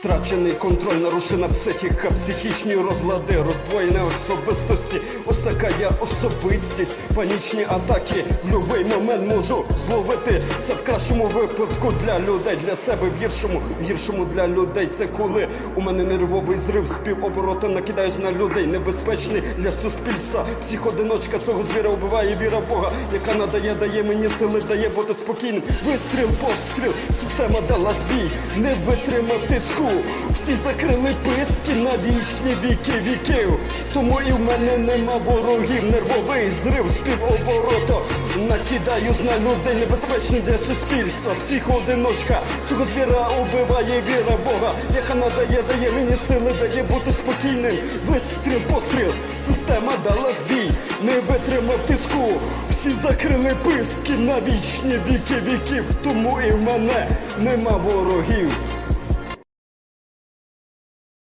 Втрачений контроль, нарушена психіка, психічні розлади, роздвоєні особистості. Ось така я особистість, панічні атаки. В будь-який момент можу зловити. Це в кращому випадку для людей, для себе в гіршому, в гіршому для людей. Це коли у мене нервовий зрив, співобороти накидаюсь на людей. Небезпечний для суспільства. Психодиночка цього звіра вбиває віра Бога, яка надає, дає мені сили, дає бути спокійним. Вистріл, постріл, система дала збій, не витримав тиску. Всі закрили писки на вічні віки віків. Тому і в мене нема ворогів. Нервовий зрив співоборота. Накидаюсь на людей небезпечний для суспільства. Психодиночка цього звіра убиває віра Бога, яка надає, дає мені сили, дає бути спокійним. Вистріл, постріл, система дала збій, не витримав тиску. Всі закрили писки на вічні віки віків. Тому і в мене нема ворогів.